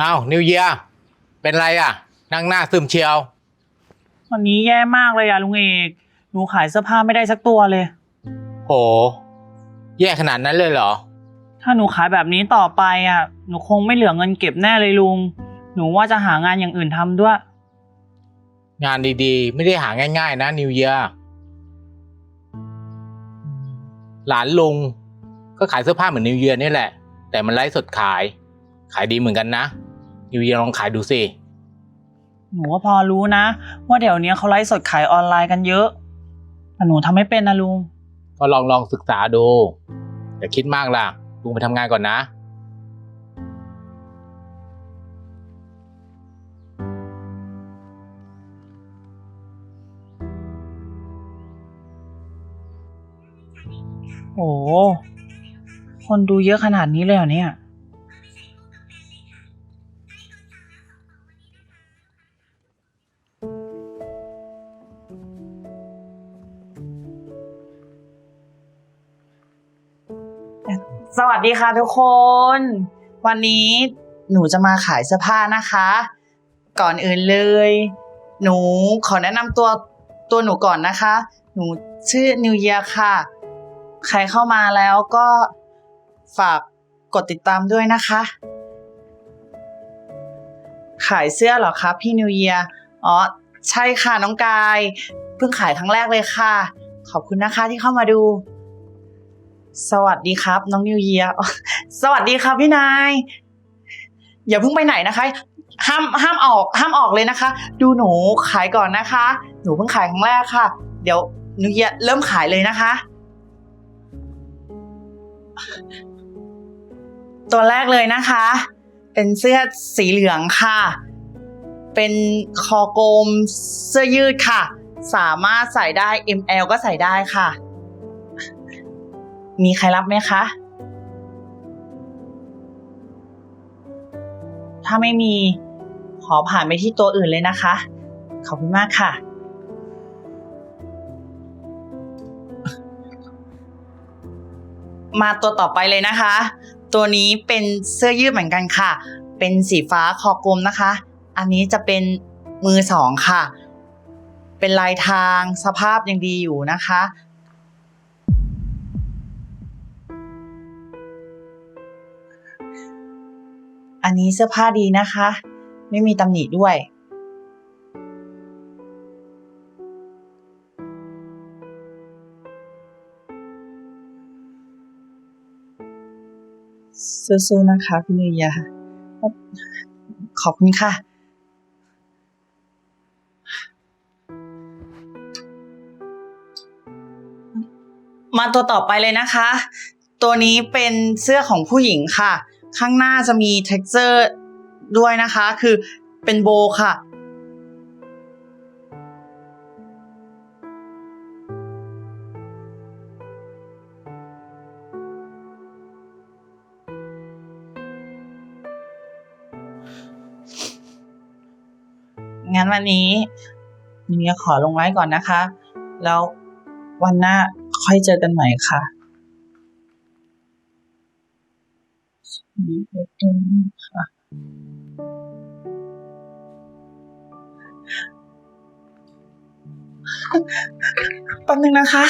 อ้าวนิวเยียเป็นไรอะ นั่งหน้าซึมเชียว วันนี้แย่มากเลยอะลุงเอก หนูขายเสื้อผ้าไม่ได้สักตัวเลย โห แย่ขนาดนั้นเลยเหรอ ถ้าหนูขายแบบนี้ต่อไปอะหนูคงไม่เหลือเงินเก็บแน่เลยลุง หนูว่าจะหางานอย่างอื่นทำด้วย งานดีๆ ไม่ได้หาง่าย ๆ นะ นิวเยียหลานลุงก็ขายเสื้อผ้าเหมือนนิวเยียนี่แหละ แต่มันไลฟ์สดขาย ขายดีเหมือนกันนะนิวเยียลองขายดูสิหนูว่าพอรู้นะ ว่าเดี๋ยวนี้เขาไลฟ์สดขายออนไลน์กันเยอะแต่หนูทำไม่เป็นนะลุง ก็ลองลองศึกษาดูอย่าคิดมากล่ะลุงไปทำงานก่อนนะ โอ้โหคนดูเยอะขนาดนี้เลยเหรอเนี่ย ดีค่ะทุกคน วันนี้หนูจะมาขายเสื้อผ้านะคะ ก่อนอื่นเลย หนูขอแนะนำตัวตัวหนูก่อนนะคะ หนูชื่อนิวเยียค่ะ ใครเข้ามาแล้วก็ฝากกดติดตามด้วยนะคะ ขายเสื้อเหรอคะพี่นิวเยียอ๋อใช่ค่ะน้องกาย เพิ่งขายครั้งแรกเลยค่ะ ขอบคุณนะคะที่เข้ามาดู สวัสดีครับ น้องนิวเยียสวัสดีครับพี่นาย อย่าเพิ่งไปไหนนะคะ ห้ามห้ามออก ห้ามออกเลยนะคะ ดูหนูขายก่อนนะคะ หนูเพิ่งขายครั้งแรกค่ะ เดี๋ยวนิวเยียเริ่มขายเลยนะคะ ตัวแรกเลยนะคะ เป็นเสื้อสีเหลืองค่ะ เป็นคอกลมเสื้อยืดค่ะ สามารถใส่ได้ ML ก็ใส่ได้ค่ะ มีใครรับไหมคะ ถ้าไม่มี ขอผ่านไปที่ตัวอื่นเลยนะคะ ขอบคุณมากค่ะ มาตัวต่อไปเลยนะคะ ตัวนี้เป็นเสื้อยืดเหมือนกันค่ะ เป็นสีฟ้าคอกลมนะคะ อันนี้จะเป็นมือสองค่ะ เป็นลายทางสภาพยังดีอยู่นะคะ อันนี้เสื้อผ้าดีนะคะ ไม่มีตำหนิด้วย สู้ๆนะคะพี่นิวยาขอบคุณค่ะมาตัวต่อไปเลยนะคะ ตัวนี้เป็นเสื้อของผู้หญิงค่ะ ข้างหน้าจะมี t e x t อร์ด้วยนะคะ คือเป็นโบค่ะงั้นวันนี้นิวขอลงไลฟ์ก่อนนะคะ แล้ววันหน้าค่อยเจอกันใหม่ค่ะ ค่ะ แป๊บนึงนะคะ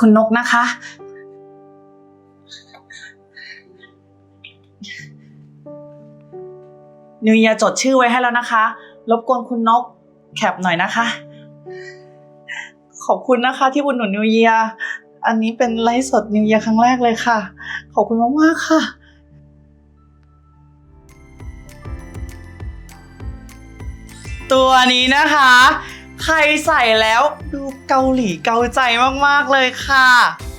คุณนกนะคะ นิวยียจดชื่อไว้ให้แล้วนะคะ รบกวนคุณนกแคปหน่อยนะคะ ขอบคุณนะคะที่อุดหนุนนิวเยียอันนี้เป็นไลฟ์สดนิวเยียครั้งแรกเลยค่ะ ขอบคุณมากๆค่ะตัวนี้นะคะ ใครใส่แล้วดูเกาหลีเกาใจมากๆเลยค่ะ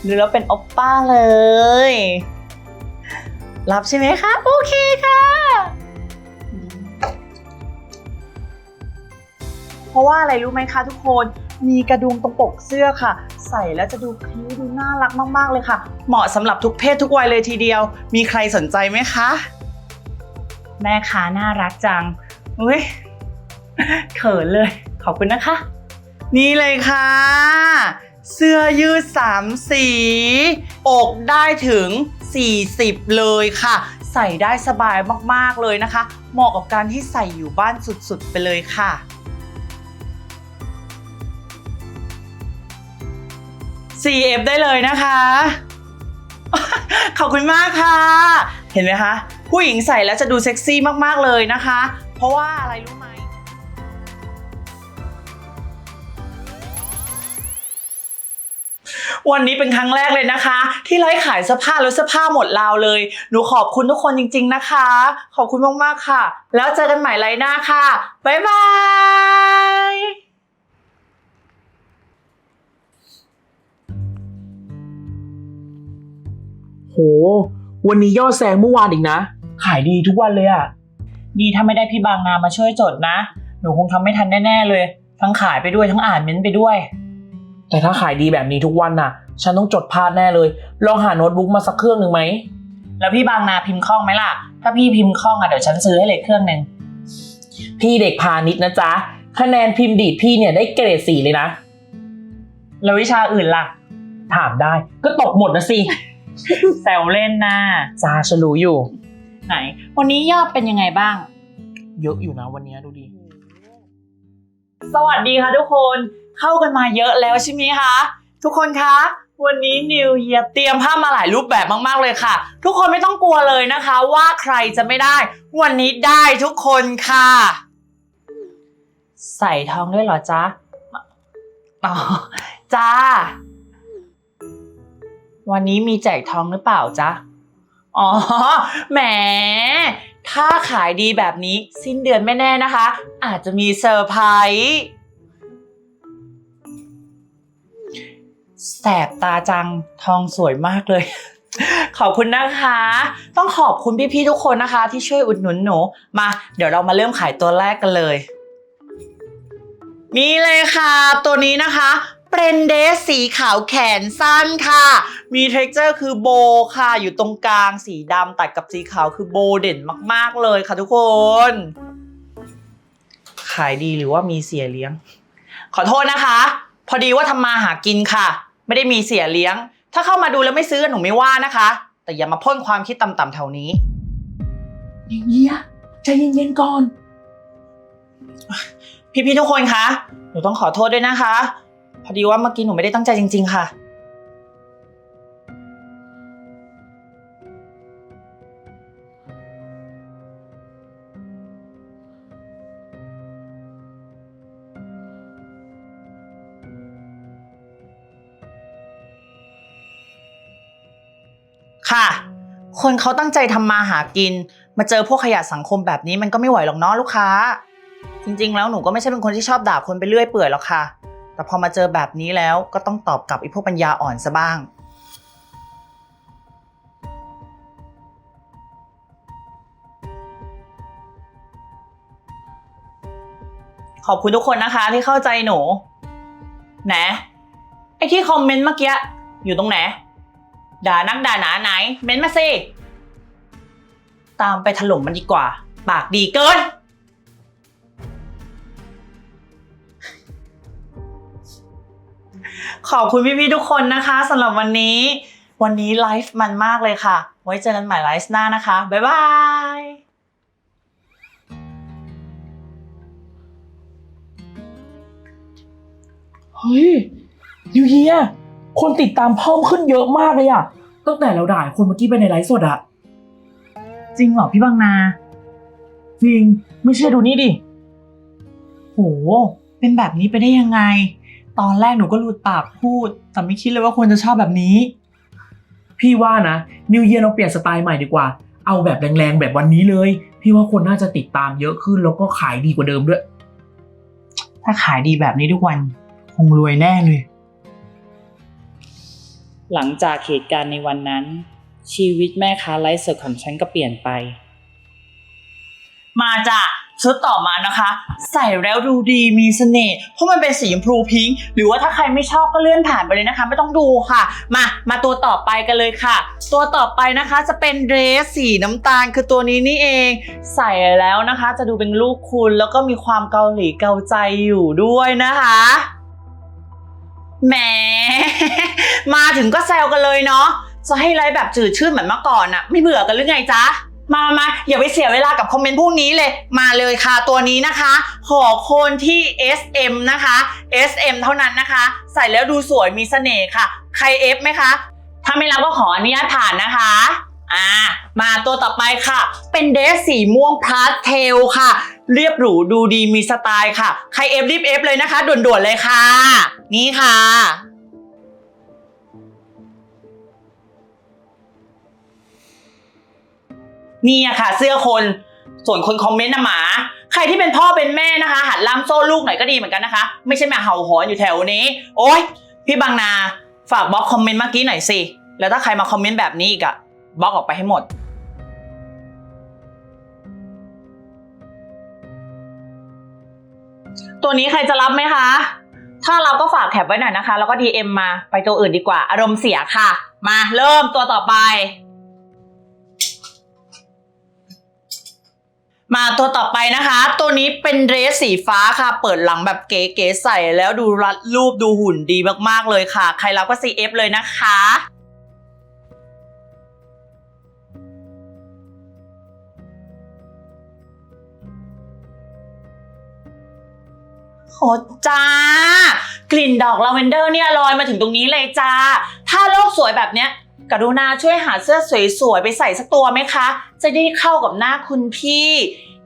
หรือแล้วเป็นอปป้าเลย รับใช่ไหมคะ โอเคค่ะ เพราะว่าอะไรรู้ไหมคะทุกคน มีกระดุมตรงปกเสื้อค่ะ ใส่แล้วจะดูคลิ้วดูน่ารักมากๆเลยค่ะ เหมาะสำหรับทุกเพศทุกวัยเลยทีเดียว มีใครสนใจไหมคะ แม่ค้าน่ารักจังอุ้ยเขินเลย ขอบคุณนะคะ นี่เลยค่ะ เสื้อยืดสามสี อกได้ถึง 40 เลยค่ะ ใส่ได้สบายมากๆเลยนะคะ เหมาะกับการที่ใส่อยู่บ้านสุดๆ ไปเลยค่ะ CF ได้เลยนะคะ ขอบคุณมากค่ะ เห็นไหมคะ ผู้หญิงใส่แล้วจะดูเซ็กซี่มากๆเลยนะคะ เพราะว่าอะไรรู้ไหมวันนี้เป็นครั้งแรกเลยนะคะ ที่ไลฟ์ขายเสื้อผ้าแล้วเสื้อผ้าหมดราวเลย หนูขอบคุณทุกคนจริง ๆนะคะ ขอบคุณมากๆค่ะ แล้วเจอกันใหม่ไลฟ์หน้าค่ะ บ๊ายบาย วันนี้ยอดแซงเมื่อวานอีกนะ ขายดีทุกวันเลยอะนี่ถ้าไม่ได้พี่บางนามาช่วยจดนะ หนูคงทำไม่ทันแน่ๆเลย ทั้งขายไปด้วยทั้งอ่านเม้นต์ไปด้วย แต่ถ้าขายดีแบบนี้ทุกวันน่ะ ฉันต้องจดพลาดแน่เลย ลองหาโน้ตบุ๊กมาสักเครื่องหนึ่งไหม แล้วพี่บางนาพิมพ์คล่องไหมล่ะ ถ้าพี่พิมพ์คล่องอะเดี๋ยวฉันซื้อให้เลยเครื่องหนึ่งพี่เด็กพาณิชย์นะจ๊ะ คะแนนพิมพ์ดีดพี่เนี่ยได้เกรดสี่เลยนะ แล้ววิชาอื่นล่ะ ถามได้ ก็ตกหมดนะสิ แซวเล่นนะจ้าฉันรู้อยู่ ไหน วันนี้ยอดเป็นยังไงบ้าง เยอะอยู่นะวันนี้ดูดิสวัสดีค่ะทุกคนเข้ากันมาเยอะแล้วใช่ไหมคะทุกคนคะ วันนี้นิวเยียเตรียมภาพมาหลายรูปแบบมากๆเลยค่ะ ทุกคนไม่ต้องกลัวเลยนะคะ ว่าใครจะไม่ได้ วันนี้ได้ทุกคนค่ะ ใส่ทองด้วยเหรอจ๊ะอ๋อจ้า วันนี้มีแจกทองหรือเปล่าจ๊ะ อ๋อ แหม ถ้าขายดีแบบนี้สิ้นเดือนไม่แน่นะคะ อาจจะมีเซอร์ไพรส์แสบตาจังทองสวยมากเลย ขอบคุณนะคะ ต้องขอบคุณพี่ๆทุกคนนะคะ ที่ช่วยอุดหนุนหนู มา เดี๋ยวเรามาเริ่มขายตัวแรกกันเลย นี่เลยค่ะ ตัวนี้นะคะ เป็นเดสสีขาวแขนสั้นค่ะ มีเท็กเจอร์คือโบค่ะ อยู่ตรงกลางสีดำตัดกับสีขาวคือโบเด่นมากๆเลยค่ะทุกคน ขายดีหรือว่ามีเสียเลี้ยง ขอโทษนะคะ พอดีว่าทำมาหากินค่ะ ไม่ได้มีเสียเลี้ยง ถ้าเข้ามาดูแล้วไม่ซื้อหนูไม่ว่านะคะ แต่อย่ามาพ่นความคิดต่ำๆแถวนี้นิวเยียใจเย็นๆก่อน พี่ๆทุกคนคะหนูต้องขอโทษด้วยนะคะพ อดีว่าเมื่อกี้หนูไม่ได้ตั้งใจจริง ๆ ค่ะ ค่ะ คนเขาตั้งใจทำมาหากิน มาเจอพวกขยะสังคมแบบนี้มันก็ไม่ไหวหรอกเนาะลูกค้า จริง ๆ แล้วหนูก็ไม่ใช่เป็นคนที่ชอบด่าคนไปเรื่อยเปื่อยหรอกค่ะ แต่พอมาเจอแบบนี้แล้วก็ต้องตอบกลับไอ้พวกปัญญาอ่อนซะบ้าง ขอบคุณทุกคนนะคะที่เข้าใจหนูไหนไอ้ที่คอมเมนต์เมื่อกี้อยู่ตรงไหน ด่านักด่าหนาไหน เม้นมาสิ ตามไปถล่มมันดีกว่า ปากดีเกิน ขอบคุณพี่ๆทุกคนนะคะสำหรับวันนี้ วันนี้ไลฟ์มันมากเลยค่ะ ไว้เจอกันใหม่ไลฟ์หน้านะคะ บ๊ายบายเฮ้ยนิวเยียคนติดตามเพิ่มขึ้นเยอะมากเลยอะตั้งแต่เราด่าคนเมื่อกี้ไปในไลฟ์สดอะจริงเหรอพี่บางนา จริง ไม่เชื่อดูนี่ดิ โห เป็นแบบนี้ไปได้ยังไง ตอนแรกหนูก็หลุดปากพูด แต่ไม่คิดเลยว่าคนจะชอบแบบนี้ พี่ว่านะนิวเยียเราเปลี่ยนสไตล์ใหม่ดีกว่า เอาแบบแรงๆแบบวันนี้เลย พี่ว่าคนน่าจะติดตามเยอะขึ้นแล้วก็ขายดีกว่าเดิมด้วย ถ้าขายดีแบบนี้ทุกวัน คงรวยแน่เลย หลังจากเหตุการณ์ในวันนั้น ชีวิตแม่ค้าไลฟ์สดของฉันก็เปลี่ยนไป มาจ้ะ ชุดต่อมานะคะ ใส่แล้วดูดีมีเสน่ห์เพราะมันเป็นสีชมพูพิงค์หรือว่าถ้าใครไม่ชอบก็เลื่อนผ่านไปเลยนะคะ ไม่ต้องดูค่ะ มามาตัวต่อไปกันเลยค่ะ ตัวต่อไปนะคะจะเป็นเดรสสีน้ำตาลคือตัวนี้นี่เอง ใส่แล้วนะคะ จะดูเป็นลูกคุณแล้วก็มีความเกาหลีเกาใจอยู่ด้วยนะคะแหมมาถึงก็แซวกันเลยเนาะจะให้ไลฟ์แบบจืดชืดเหมือนเมื่อก่อนอะไม่เบื่อกันหรือไงจ๊ะ มามาอย่าไปเสียเวลากับคอมเมนต์พวกนี้เลย มาเลยค่ะตัวนี้นะคะ ขอคนที่ SM นะคะ SM เท่านั้นนะคะ ใส่แล้วดูสวยมีเสน่ห์ค่ะ ใคร F ไหมคะ ถ้าไม่รับก็ขออนุญาตผ่านนะคะอ่ามาตัวต่อไปค่ะ เป็นเดรสสีม่วงพาสเทลค่ะ เรียบหรูดูดีมีสไตล์ค่ะ ใครเอฟรีบเอฟเลยนะคะด่วนๆเลยค่ะ นี่ค่ะ นี่อะค่ะ เสื้อคน ส่วนคนคอมเมนต์นะหมา ใครที่เป็นพ่อเป็นแม่นะคะ หัดล่ามโซ่ลูกหน่อยก็ดีเหมือนกันนะคะ ไม่ใช่มาเห่าหอนอยู่แถวนี้ โอ๊ย พี่บางนา ฝากบล็อกคอมเมนต์เมื่อกี้หน่อยสิ แล้วถ้าใครมาคอมเมนต์แบบนี้อีกอะบล็อกออกไปให้หมด ตัวนี้ใครจะรับไหมคะ ถ้าเราก็ฝากแคปไว้หน่อยนะคะ แล้วก็ DM มาไปตัวอื่นดีกว่า อารมณ์เสียค่ะ มาเริ่มตัวต่อไป มาตัวต่อไปนะคะ ตัวนี้เป็นเดรสสีฟ้าค่ะ เปิดหลังแบบเก๋ๆใส่แล้วดูรัดรูปดูหุ่นดีมากๆเลยค่ะ ใครรับก็ CF เลยนะคะโอจ้า กลิ่นดอกลาเวนเดอร์เนี่ยลอยมาถึงตรงนี้เลยจ้า ถ้าโลกสวยแบบเนี้ย กรุณาช่วยหาเสื้อสวยๆไปใส่สักตัวไหมคะ จะได้เข้ากับหน้าคุณพี่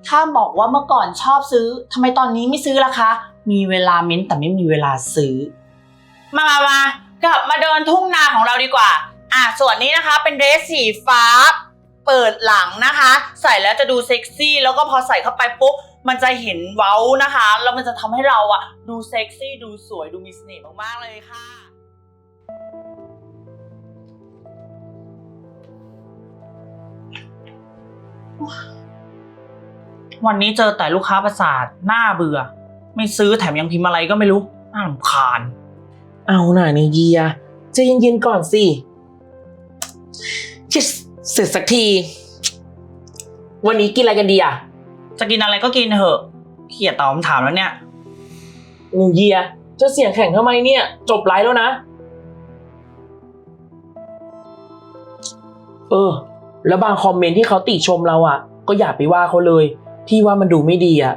ถ้าบอกว่าเมื่อก่อนชอบซื้อทำไมตอนนี้ไม่ซื้อล่ะคะ มีเวลาเม้นแต่ไม่มีเวลาซื้อ มามามากลับมาเดินทุ่งนาของเราดีกว่า อะส่วนนี้นะคะเป็นเดรสสีฟ้า เปิดหลังนะคะ ใส่แล้วจะดูเซ็กซี่ แล้วก็พอใส่เข้าไปปุ๊บมันจะเห็นเว้านะคะ แล้วมันจะทำให้เราอะดูเซ็กซี่ ดูสวย ดูมีเสน่ห์มากๆเลยค่ะ วันนี้เจอแต่ลูกค้าประสาทหน้าเบื่อ ไม่ซื้อแถมยังพิมพ์อะไรก็ไม่รู้น่ารำคาญ เอาหน่านิวเยียใจะเย็นๆก่อนสิชิสเสร็จสักที วันนี้กินอะไรกันดีอะจะกินอะไรก็กินเถอะเขียดตอบคำถามแล้วเนี่ย นิวเยียจะเสียงแข็งทำไมเนี่ย จบไลฟ์แล้วนะ เออ แล้วบางคอมเมนต์ที่เขาติชมเราอะ ก็อย่าไปว่าเขาเลย พี่ว่ามันดูไม่ดีอะ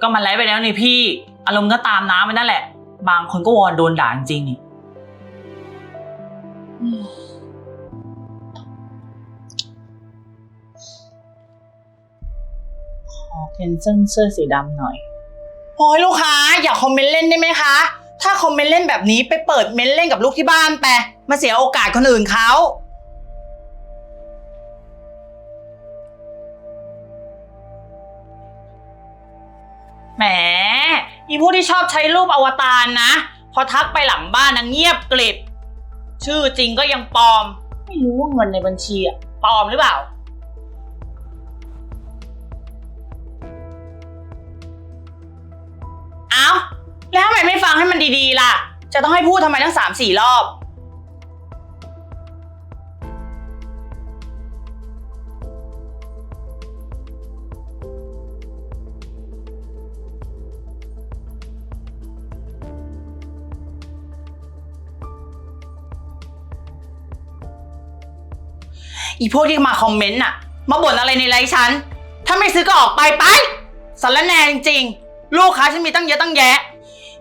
ก็มันไลฟ์ไปแล้วนี่พี่ อารมณ์ก็ตามน้ำไปนั่นแหละ บางคนก็วอนโดนด่าจริงๆนี่ขอแคนเซิลเสื้อสีดำหน่อย โอ้ยลูกค้า อยากคอมเมนต์เล่นได้ไหมคะ ถ้าคอมเมนต์เล่นแบบนี้ไปเปิดเมนต์เล่นกับลูกที่บ้านไป มาเสียโอกาสคนอื่นเขา แหมอีผู้ที่ชอบใช้รูปอวตารนะ พอทักไปหลังบ้านนะเงียบกริบ ชื่อจริงก็ยังปลอม ไม่รู้ว่าเงินในบัญชีอะปลอมหรือเปล่า เอ้า แล้วทำไมไม่ฟังให้มันดีๆล่ะ จะต้องให้พูดทำไมทั้งสามสี่รอบ อีพวกที่มาคอมเมนต์น่ะ มาบ่นอะไรในไลฟ์ฉัน ถ้าไม่ซื้อก็ออกไปไปสารแหนจริงๆ ลูกค้าฉันมีตั้งเยอะตั้งแยะ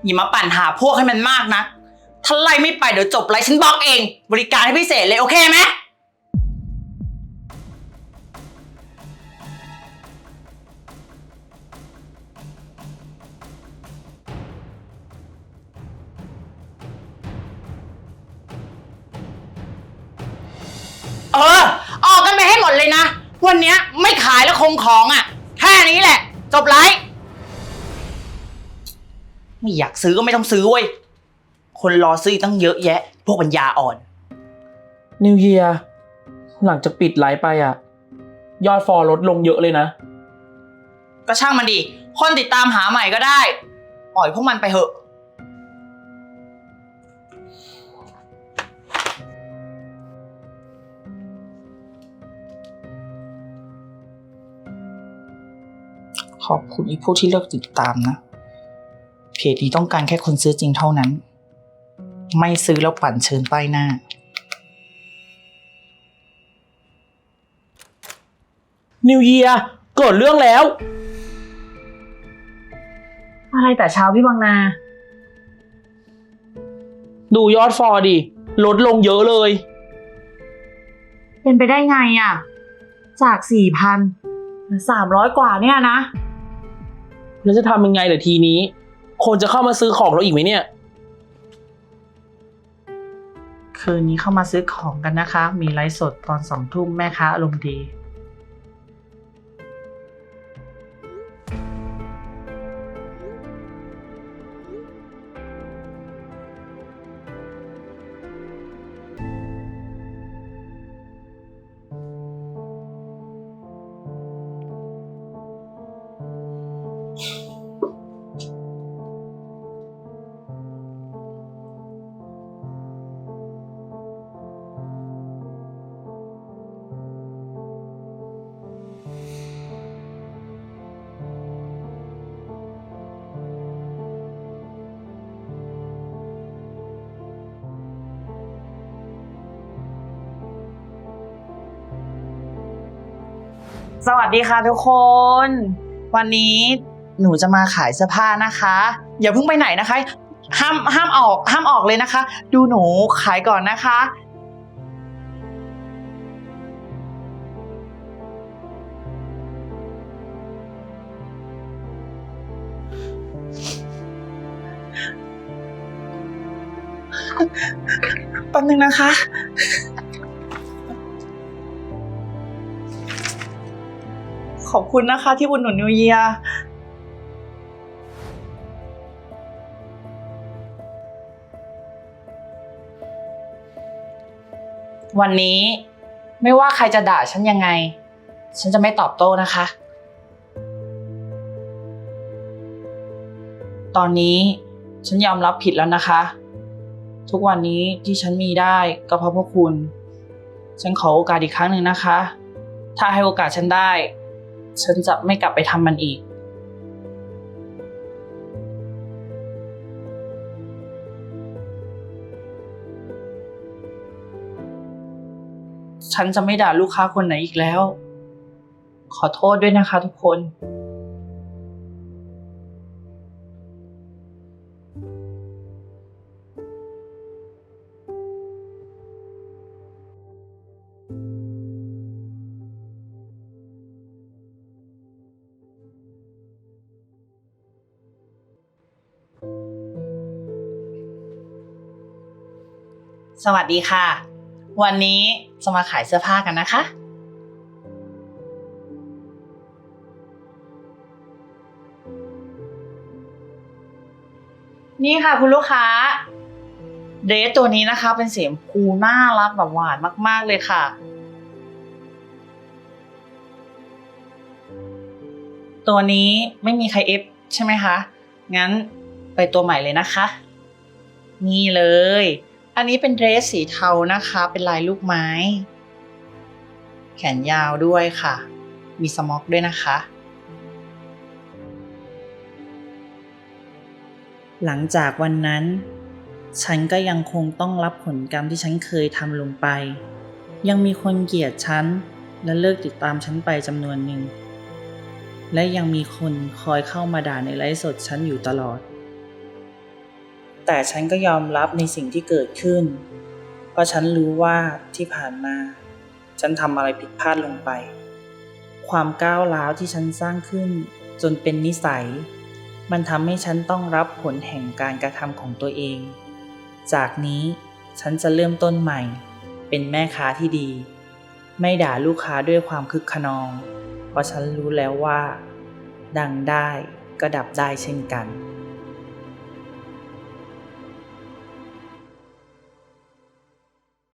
อย่ามาปั่นหาพวกให้มันมากนะ ถ้าไล่ไม่ไปเดี๋ยวจบไลฟ์ฉันบอกเอง บริการให้พิเศษเลยโอเคไหม เออ ออกกันไปให้หมดเลยนะ วันเนี้ยไม่ขายแล้วคงของอะ แค่นี้แหละ จบไลฟ์ไม่อยากซื้อก็ไม่ต้องซื้อเว้ย คนรอซื้ออีกตั้งเยอะแยะ พวกปัญญาอ่อน นิวเยียหลังจากปิดไลฟ์ไปอะ ยอดฟอลลดลงเยอะเลยนะ ก็ช่างมันดิ คนติดตามหาใหม่ก็ได้ ปล่อยพวกมันไปเถอะ ขอบคุณอีกผู้ที่เลือกติดตามนะ เพจนี้ต้องการแค่คนซื้อจริงเท่านั้น ไม่ซื้อแล้วปั่นเชิญป้ายหน้า นิวเยียเกิดเรื่องแล้ว อะไรแต่เช้าพี่บางนา ดูยอดฟอร์ดิ ลดลงเยอะเลย เป็นไปได้ไงอะ่ะ จากสี่พันสามร้อยกว่าเนี่ยนะ แล้วจะทำยังไงเหรอทีนี้ คนจะเข้ามาซื้อของเราอีกไหมเนี่ย คืนนี้เข้ามาซื้อของกันนะคะ มีไลฟ์สดตอนสองทุ่มแม่ค้าอารมณ์ดี สวัสดีค่ะทุกคน วันนี้หนูจะมาขายเสื้อผ้านะคะ อย่าเพิ่งไปไหนนะคะ ห้ามห้ามออกห้ามออกเลยนะคะ ดูหนูขายก่อนนะคะ แป๊บนึงนะคะ ขอบคุณนะคะที่อุดหนุนนิวเยียวันนี้ไม่ว่าใครจะด่าฉันยังไง ฉันจะไม่ตอบโต้นะคะ ตอนนี้ฉันยอมรับผิดแล้วนะคะ ทุกวันนี้ที่ฉันมีได้ก็เพราะพวกคุณ ฉันขอโอกาสอีกครั้งหนึ่งนะคะ ถ้าให้โอกาสฉันได้ ฉันจะไม่กลับไปทำมันอีก ฉันจะไม่ด่าลูกค้าคนไหนอีกแล้ว ขอโทษด้วยนะคะทุกคน สวัสดีค่ะ วันนี้จะมาขายเสื้อผ้ากันนะคะ นี่ค่ะคุณลูกค้า เดรสตัวนี้นะคะ เป็นสีชมพูน่ารักแบบหวานมาก ๆ เลยค่ะ ตัวนี้ไม่มีใครเอฟใช่ไหมคะ งั้นไปตัวใหม่เลยนะคะ นี่เลย อันนี้เป็นเดรสสีเทานะคะ เป็นลายลูกไม้ แขนยาวด้วยค่ะ มีสม็อกด้วยนะคะ หลังจากวันนั้น ฉันก็ยังคงต้องรับผลกรรมที่ฉันเคยทำลงไป ยังมีคนเกลียดฉัน และเลิกติดตามฉันไปจำนวนหนึ่ง และยังมีคนคอยเข้ามาด่าในไลฟ์สดฉันอยู่ตลอด แต่ฉันก็ยอมรับในสิ่งที่เกิดขึ้น เพราะฉันรู้ว่าที่ผ่านมา ฉันทำอะไรผิดพลาดลงไป ความก้าวร้าวที่ฉันสร้างขึ้น จนเป็นนิสัย มันทำให้ฉันต้องรับผลแห่งการกระทำของตัวเอง จากนี้ฉันจะเริ่มต้นใหม่ เป็นแม่ค้าที่ดี ไม่ด่าลูกค้าด้วยความคึกขนอง เพราะฉันรู้แล้วว่า ดังได้ก็ดับได้เช่นกัน